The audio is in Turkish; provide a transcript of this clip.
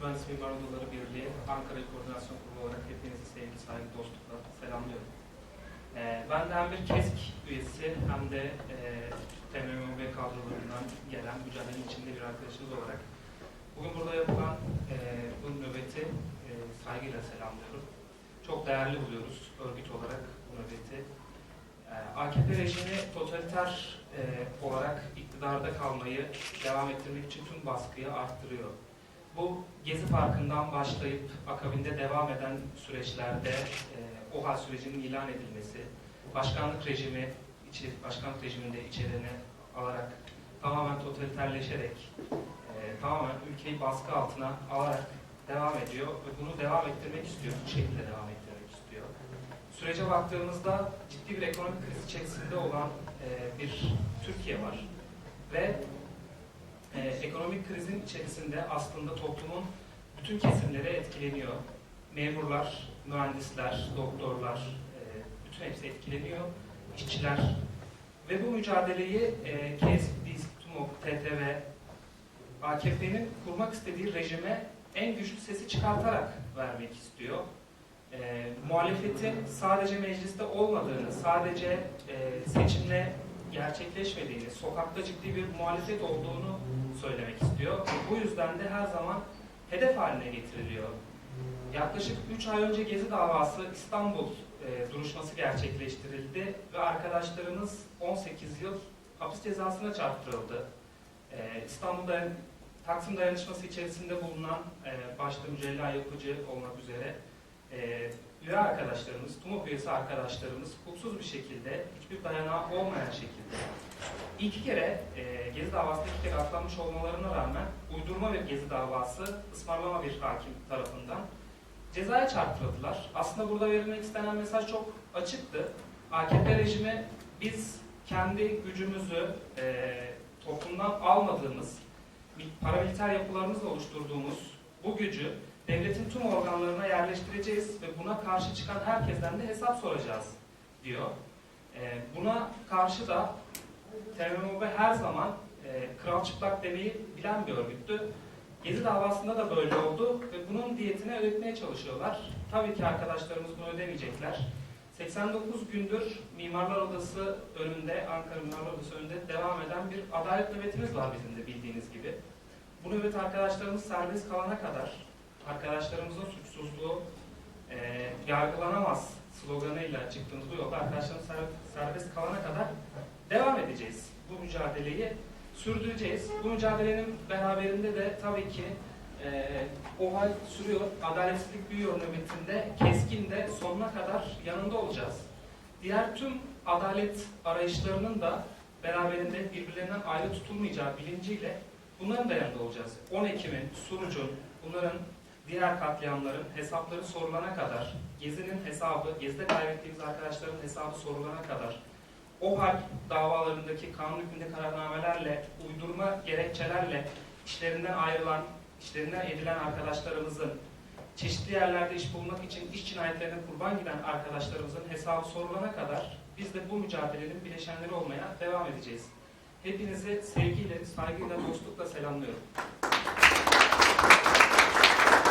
Mühendis Mimar Odaları Birliği Ankara Koordinasyon Kurulu olarak hepinizi sevgi, saygı, dostlukla selamlıyorum. Ee, ben de hem bir KESK üyesi hem de e, TMMB kadrolarından gelen mücadelenin içinde bir arkadaşınız olarak bugün burada yapılan e, bu nöbeti e, saygıyla selamlıyorum. Çok değerli buluyoruz örgüt olarak bu nöbeti. Ee, AKP rejimi totaliter e, olarak iktidarda kalmayı devam ettirmek için tüm baskıyı arttırıyor. Bu Gezi Parkı'ndan başlayıp akabinde devam eden süreçlerde e, OHA sürecinin ilan edilmesi, başkanlık rejimi, içi, başkanlık rejiminde içeriğini alarak tamamen totaliterleşerek, e, tamamen ülkeyi baskı altına alarak devam ediyor ve bunu devam ettirmek istiyor, bu şekilde devam ettirmek istiyor. Sürece baktığımızda ciddi bir ekonomik kriz içerisinde olan e, bir Türkiye var ve ekonomik krizin içerisinde aslında toplumun bütün kesimleri etkileniyor. Memurlar, mühendisler, doktorlar, e, bütün hepsi etkileniyor. İşçiler. Ve bu mücadeleyi e, KESK, DİSK, TUMOK, TTV, AKP'nin kurmak istediği rejime en güçlü sesi çıkartarak vermek istiyor. E, muhalefetin sadece mecliste olmadığını, sadece e, seçimle gerçekleşmediğini, sokakta ciddi bir muhalefet olduğunu söylemek istiyor. Bu yüzden de her zaman hedef haline getiriliyor. Yaklaşık 3 ay önce Gezi davası İstanbul e, duruşması gerçekleştirildi ve arkadaşlarımız 18 yıl hapis cezasına çarptırıldı. E, İstanbul'da Taksim dayanışması içerisinde bulunan e, başta Mücella Yapıcı olmak üzere e, üye arkadaşlarımız, TUMOK üyesi arkadaşlarımız hukuksuz bir şekilde, hiçbir dayanağı olmayan şekilde iki kere e, Gezi davasında iki kere atlanmış olmalarına rağmen uydurma bir Gezi davası ısmarlama bir hakim tarafından cezaya çarptırıldılar. Aslında burada verilmek istenen mesaj çok açıktı. AKP rejimi biz kendi gücümüzü e, toplumdan almadığımız paramiliter yapılarımızla oluşturduğumuz bu gücü devletin tüm organlarına yerleştireceğiz ve buna karşı çıkan herkesten de hesap soracağız diyor. Ee, buna karşı da TMMB her zaman e, kral çıplak demeyi bilen bir örgüttü. Gezi davasında da böyle oldu ve bunun diyetini ödetmeye çalışıyorlar. Tabii ki arkadaşlarımız bunu ödemeyecekler. 89 gündür Mimarlar Odası önünde, Ankara Mimarlar Odası önünde devam eden bir adalet nöbetimiz var bizim de bildiğiniz gibi. Bu nöbet arkadaşlarımız serbest kalana kadar, arkadaşlarımızın suçsuzluğu e, yargılanamaz sloganıyla çıktığımız bu yolda arkadaşlarımız ser- serbest kalana kadar devam edeceğiz. Bu mücadeleyi sürdüreceğiz. Bu mücadelenin beraberinde de tabii ki e, o hal sürüyor, adaletsizlik büyüyor nöbetinde, keskin de sonuna kadar yanında olacağız. Diğer tüm adalet arayışlarının da beraberinde birbirlerinden ayrı tutulmayacağı bilinciyle bunların da yanında olacağız. 10 Ekim'in, Suruç'un, bunların diğer katliamların hesapları sorulana kadar, Gezi'nin hesabı, Gezi'de kaybettiğimiz arkadaşların hesabı sorulana kadar, o hal davalarındaki kanun hükmünde kararnamelerle, uydurma gerekçelerle işlerinden ayrılan, işlerinden edilen arkadaşlarımızın, çeşitli yerlerde iş bulmak için iş cinayetlerine kurban giden arkadaşlarımızın hesabı sorulana kadar biz de bu mücadelenin bileşenleri olmaya devam edeceğiz. Hepinizi sevgiyle, saygıyla, dostlukla selamlıyorum.